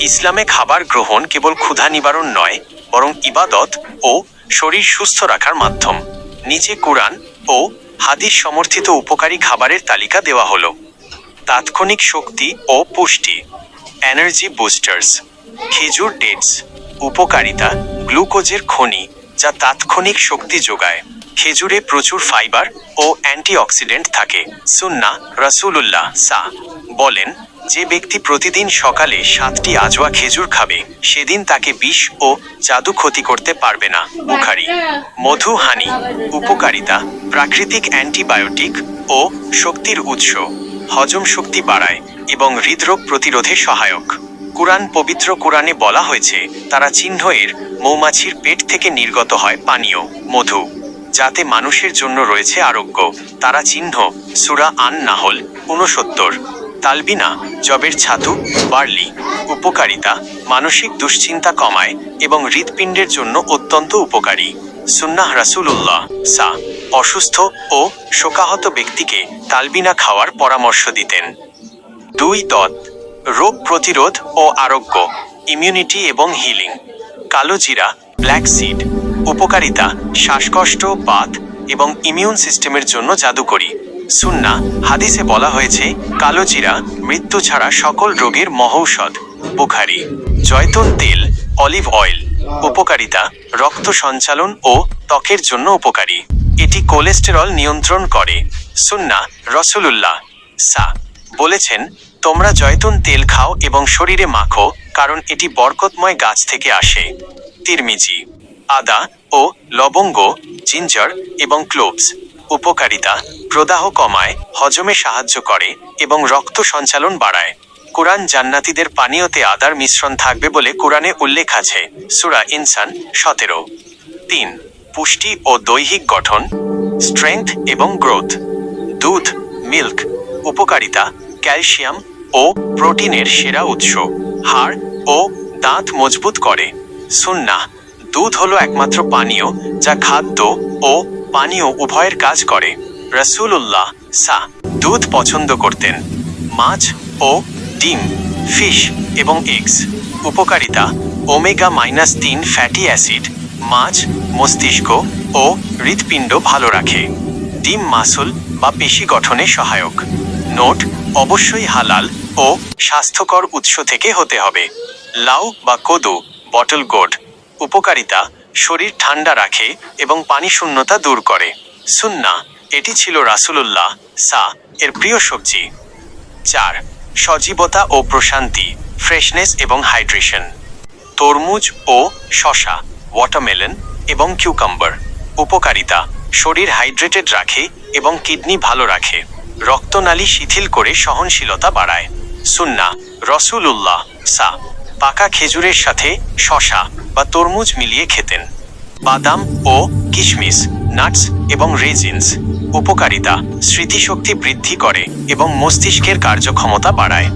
ইসলামে খাবার গ্রহণ কেবল ক্ষুধা নিবারণ নয়, বরং ইবাদত ও শরীর সুস্থ রাখার মাধ্যম। নিচে কোরআন ও হাদিস সমর্থিত উপকারী খাবারের তালিকা দেওয়া হলো। তাৎক্ষণিক শক্তি ও পুষ্টি। Energy boosters. খেজুর ডেটস। উপকারিতা গ্লুকোজের খনি, যা তাৎক্ষণিক শক্তি যোগায়। খেজুরে প্রচুর ফাইবার ও অ্যান্টিঅক্সিডেন্ট থাকে। সুন্না রাসূলুল্লাহ, সা। বলেন যে ব্যক্তি প্রতিদিন সকালে সাতটি আজওয়া খেজুর খাবে, সেদিন তাকে বিষ ও জাদু ক্ষতি করতে পারবে না। বুখারি মধু, হানি, উপকারিতা, প্রাকৃতিক অ্যান্টিবায়োটিক ও শক্তির উৎস। হজম শক্তি বাড়ায় এবং হৃদরোগ প্রতিরোধে সহায়ক। কুরআন পবিত্র কোরআনে বলা হয়েছে, তারা চিহ্ন এর মৌমাছির পেট থেকে নির্গত হয় পানীয়, মধু, যাতে মানুষের জন্য রয়েছে আরোগ্য। তারা চিহ্ন, সুরা আন নাহল ঊনসত্তর। তালবিনা, জবের ছাতু, বার্লি, উপকারিতা, মানসিক দুশ্চিন্তা কমায় এবং হৃৎপিণ্ডের জন্য অত্যন্ত উপকারী। সুন্নাহ রাসূলুল্লাহ, সা, অসুস্থ ও শোকাহত ব্যক্তিকে তালবিনা খাওয়ার পরামর্শ দিতেন। দুই দত, রোগ প্রতিরোধ ও আরোগ্য ইমিউনিটি এবং হিলিং কালো জিরা ব্ল্যাক সিড উপকারিতা, শ্বাসকষ্ট, বাত এবং ইমিউন সিস্টেমের জন্য জাদুকরি। সুন্না, হাদিসে বলা হয়েছে, কালো জিরা, মৃত্যু ছাড়া সকল রোগের মহৌষধ। বুখারি। জয়তুন তেল, অলিভ অয়েল। উপকারিতা, রক্ত সঞ্চালন ও ত্বকের জন্য উপকারী। এটি কোলেস্টেরল নিয়ন্ত্রণ করে। সুন্না, রসুলুল্লাহ। সা। বলেছেন, তোমরা জয়তুন তেল খাও এবং শরীরে মাখো, কারণ এটি বরকতময় গাছ থেকে আসে। তিরমিজি। আদা ও লবঙ্গ, জিঞ্জার এবং ক্লোভস। উপকারিতা প্রদাহ কমায়, হজমে সাহায্য করে এবং রক্ত সঞ্চালন বাড়ায়। কোরআন জান্নাতিদের পানীয়তে আদার মিশ্রণ থাকবে বলে কোরআনে উল্লেখ আছে, সুরা ইনসান সতেরো। তিন, পুষ্টি ও দৈহিক গঠন, স্ট্রেংথ এবং গ্রোথ। দুধ, মিল্ক, উপকারিতা, ক্যালসিয়াম ও প্রোটিনের সেরা উৎস। হাড় ও দাঁত মজবুত করে। সুন্না দুধ হলো একমাত্র পানীয় যা খাদ্য ও পানীয় উভয়ের কাজ করে। রসুল্লাহ সা দুধ পছন্দ করতেন। মাছ ও ডিম, ফিশ এবং এগস। উপকারিতা, ওমেগা মাইনাস তিন ফ্যাটি অ্যাসিড। মাছ, মস্তিষ্ক ও হৃৎপিণ্ড ভালো রাখে। ডিম মাসুল বা পেশি গঠনে সহায়ক। নোট, অবশ্যই হালাল ও স্বাস্থ্যকর উৎস থেকে হতে হবে। লাউ বা কোদু, বটল গোড উপকারিতা শরীর ঠান্ডা রাখে এবং পানি শূন্যতা দূর করে। সুন্না, এটি ছিল রাসুলুল্লাহ সা এর প্রিয় সবজি। চার, সজীবতা ও প্রশান্তি, ফ্রেশনেস এবং হাইড্রেশন। তরমুজ ও শশা ওয়াটারমেলন এবং কিউকাম্বার। উপকারিতা, শরীর হাইড্রেটেড রাখে এবং কিডনি ভালো রাখে। রক্তনালী শিথিল করে সহনশীলতা বাড়ায়। সুন্না, রসুলুল্লাহ সা পাকা খেজুরের সাথে শশা বা তরমুজ মিলিয়ে খেতেন। বাদাম ও কিশমিশ, নাটস এবং রেজিনস উপকারিতা, স্মৃতিশক্তি বৃদ্ধি করে এবং মস্তিষ্কের কার্যক্ষমতা বাড়ায়।